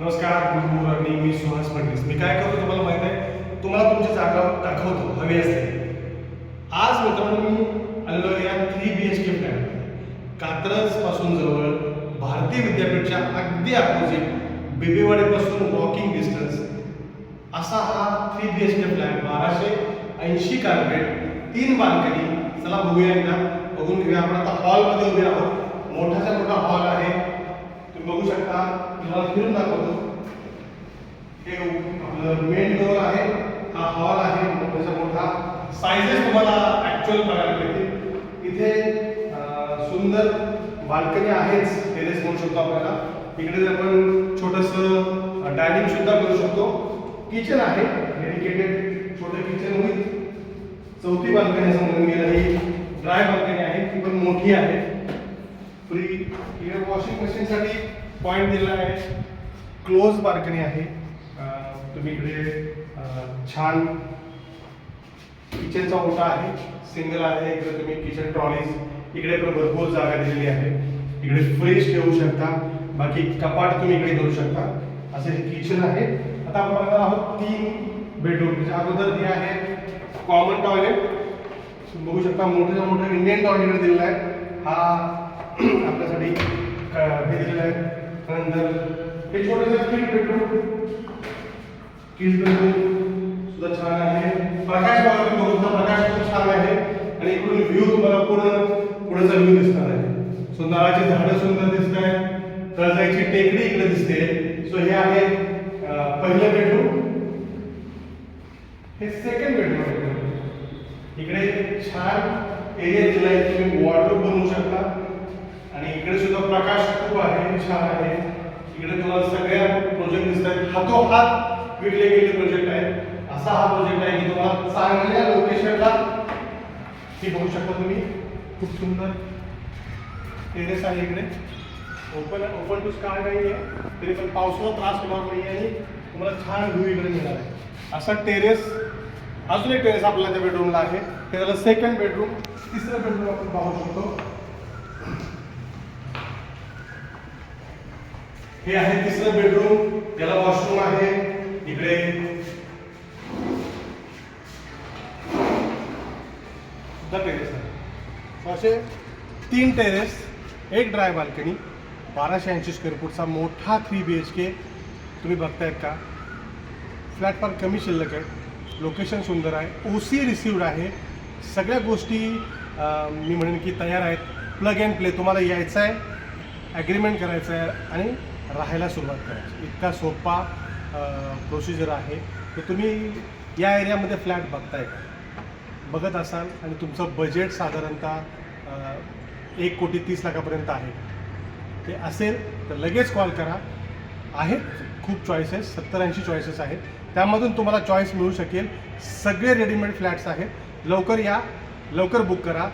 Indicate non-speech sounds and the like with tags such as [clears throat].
नमस्कार good morning मी सुहास पंडित. मी काय करतो तुम्हाला माहीत आहे? तुम्हाला तुमची जागा दाखवतो हवी असते. आज मित्रांनो मी आलो या three B H K flat कात्रजपासून जवळ भारतीय विद्यापीठच्या अगदी अपोजिट बेबीवाडीपासून वॉकिंग डिस्टन्स असा हा three B H K flat बाराशे ऐंशी कार्पेट तीन बाल्कनी. चला बघूया एकदा. बघून घेऊया आपण आता हॉलमध्ये उभे आहोत मोठाच्या मोठा हॉल आहे तुम्ही बघू शकता तुम्हाला फिरून दाखवतो हे आपलं मेन डोअर आहे हा हॉल आहे मोठ्याचा मोठा साईजेस तुम्हाला ऍक्च्युअल बघायला मिळतील. इथे सुंदर बाल्कनी आहेच टेरेस म्हणू शकतो आपल्याला. इकडे आपण छोटस डायनिंग सुद्धा करू शकतो. किचन आहे डेडिकेटेड छोटं किचन विथ चौथी बाल्कनी समजून गेलं ही ड्राय बाल्कनी आहे ती पण मोठी आहे. फ्री इकडे वॉशिंग मशीनसाठी पॉईंट दिला आहे. क्लोज बाल्कनी आहे. तुम्ही इकडे छान किचनचा ओटा आहे सिंगल आहे इकडे तुम्ही किचन ट्रॉलीज इकडे पण भरपूर जागा दिलेली आहे. इकडे फ्रीज ठेवू शकता बाकी कपाट तुम्ही इकडे करू शकता. असे हे किचन आहे आता आपण बघणार आहोत तीन बेडरूम म्हणजे अगोदर हे आहे कॉमन टॉयलेट बघू शकता मोठ्याच्या मोठं इंडियन टॉयलेट दिलेला आहे. हा [clears throat] आपल्यासाठी हे दिलेलं आहे. नंतर हे छोटंसं किड बेडरूम किड सुद्धा छान आहे. प्रकाश बघा तुम्ही प्रकाश खूप छान आहे. आणि इकडून व्ह्यू तुम्हाला पूर्ण पुढेचा व्ह्यू दिसणार आहे. सो नारळाची झाडं सुंदर दिसत आहेत तळजाईची टेकडी इकडे दिसते. सो हे आहे पहिलं बेडरूम हे सेकंड बेडरूम इकडे छान एरिया दिला आहे तुम्ही. वॉर्डरोब बनवू शकता. आणि इकडे सुद्धा प्रकाश खूप आहे. छान आहे. इकडे तुम्हाला सगळ्या प्रोजेक्ट दिसत आहेत हातोहात विकले गेले प्रोजेक्ट आहेत असा हा प्रोजेक्ट आहे की तुम्हाला चांगल्या लोकेशनला हे बघू शकता तुम्ही. खूप सुंदर. टेरेस आहे इकडे. ओपन ओपन टू स्काय नाही आहे. तरी पण पावसाचा त्रास होणार नाही आणि तुम्हाला छान व्ह्यू इकडे मिळणार आहे. असा टेरेस अजून एक टेरेस आपल्याला त्या बेडरूमला आहे. ते झालं सेकंड बेडरूम तिसरं बेडरूम आपण पाहू शकतो. हे आहे तिसरं बेडरूम त्याला वॉशरूम आहे इकडे. सुद्धा टेरेस आहे? असे तीन टेरेस एक ड्राय बाल्कनी बाराशे ऐंशी स्क्वेअर फूटचा मोठा थ्री बी एच के तुम्ही बघतायत का? फ्लॅट फार कमी शिल्लक आहे. लोकेशन सुंदर आहे. ओ सी रिसिवड आहे. सगळ्या गोष्टी मी म्हणेन की तयार आहेत. प्लग अँड प्ले तुम्हाला यायचं आहे ॲग्रीमेंट करायचं आहे आणि राहायला सुरुवात करायची. इतका सोपा प्रोसिजर आहे. तर तुम्ही या एरियामध्ये फ्लॅट बघताय का? बघत असाल आणि तुमचं बजेट साधारणतः एक कोटी तीस लाखापर्यंत आहे. ते असेल तर लगेच कॉल करा. आहेत खूप चॉईसेस सत्तर ऐंशी चॉईसेस आहेत. त्यामधून तुम्हाला चॉईस मिळू शकेल. सगळे रेडीमेड फ्लॅट्स आहेत. लवकर या लवकर बुक करा.